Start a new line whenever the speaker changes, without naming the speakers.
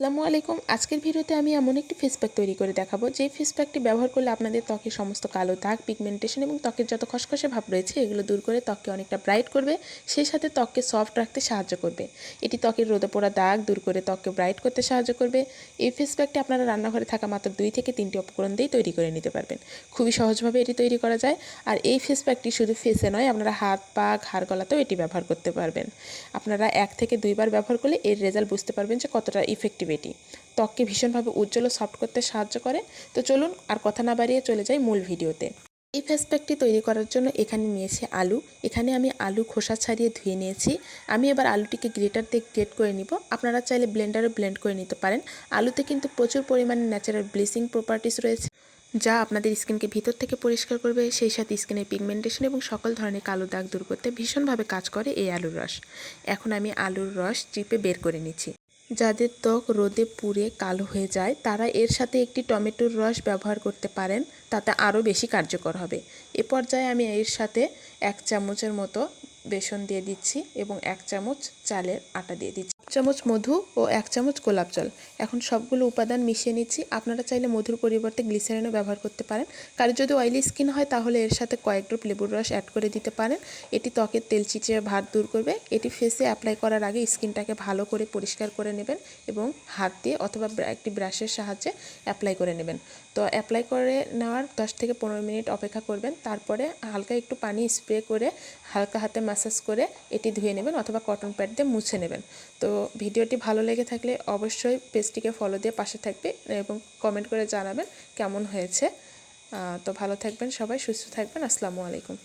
আসসালামু আলাইকুম। আজকের ভিডিওতে আমি এমন একটি ফেস প্যাক তৈরি করে দেখাবো। যে ফেস প্যাকটি ব্যবহার করলে আপনাদের ত্বকের সমস্ত কালো দাগ পিগমেন্টেশন এবং ত্বকের যত খসখসে ভাব রয়েছে, এগুলো দূর করে ত্বককে অনেকটা ব্রাইট করবে, সেই সাথে ত্বককে সফট রাখতে সাহায্য করবে। এটি ত্বকের রোদে পোড়া দাগ দূর করে ত্বককে ব্রাইট করতে সাহায্য করবে। এই ফেস প্যাকটি আপনারা রান্নাঘরে থাকা মাত্র দুই থেকে তিনটি উপকরণ দিয়েই তৈরি করে নিতে পারবেন। খুবই সহজভাবে এটি তৈরি করা যায়। আর এই ফেস প্যাকটি শুধু ফেসে নয়, আপনারা হাত, পা, ঘাড় গলাতেও এটি ব্যবহার করতে পারবেন। আপনারা এক থেকে দুইবার ব্যবহার করলে এর রেজাল্ট বুঝতে পারবেন যে কতটা ইফেক্টিভ এটি ত্বককে ভীষণভাবে উজ্জ্বল ও সফট করতে সাহায্য করে। তো চলুন আর কথা না বাড়িয়ে চলে যাই মূল ভিডিওতে। এই ফেস প্যাকটি তৈরি করার জন্য এখানে নিয়েছি আলু। এখানে আমি আলু খোসা ছাড়িয়ে ধুয়ে নিয়েছি। আমি এবার আলুটিকে গ্রেটার দিয়ে গ্রেট করে নিব। আপনারা চাইলে ব্লেন্ডারে ব্লেন্ড করে নিতে পারেন। আলুতে কিন্তু প্রচুর পরিমাণে ন্যাচারাল ব্লিচিং প্রপার্টিস রয়েছে, যা আপনাদের স্কিনকে ভিতর থেকে পরিষ্কার করবে। সেই সাথে স্কিনের পিগমেন্টেশন এবং সকল ধরনের কালো দাগ দূর করতে ভীষণভাবে কাজ করে এই আলুর রস। এখন আমি আলুর রস চিপে বের করে নিচ্ছি। যাদের ত্বক রোদে পুড়ে কালো হয়ে যায়, তারা এর সাথে একটি টমেটোর রস ব্যবহার করতে পারেন, তাতে আরও বেশি কার্যকর হবে। এ পর্যায়ে আমি এর সাথে এক চামচের মতো বেসন দিয়ে দিচ্ছি এবং এক চামচ চালের আটা দিয়ে দিচ্ছি। চামচ মধু ও এক চামচ গোলাপ জল। এখন সবগুলো উপাদান মিশিয়ে নিচ্ছি। আপনারা চাইলে মধুর পরিবর্তে গ্লিসারিনও ব্যবহার করতে পারেন। কারও যদি অয়েলি স্কিন হয়, তাহলে এর সাথে কয়েক ড্রপ লেবুর রস অ্যাড করে দিতে পারেন। এটি ত্বকের তেল চিচিয়ে ভাত দূর করবে। এটি ফেসে অ্যাপ্লাই করার আগে স্কিনটাকে ভালো করে পরিষ্কার করে নেবেন এবং হাত দিয়ে অথবা একটি ব্রাশের সাহায্যে অ্যাপ্লাই করে নেবেন। তো অ্যাপ্লাই করে নেওয়ার দশ থেকে পনেরো মিনিট অপেক্ষা করবেন। তারপরে হালকা একটু পানি স্প্রে করে হালকা হাতে ম্যাসাজ করে এটি ধুয়ে নেবেন অথবা কটন প্যাড দিয়ে মুছে নেবেন। তো ভিডিওটি ভালো লেগে থাকলে অবশ্যই পেজটিকে ফলো দিয়ে পাশে থাকবে এবং কমেন্ট করে জানাবেন কেমন হয়েছে। তো ভালো থাকবেন সবাই, সুস্থ থাকবেন। আসসালামু আলাইকুম।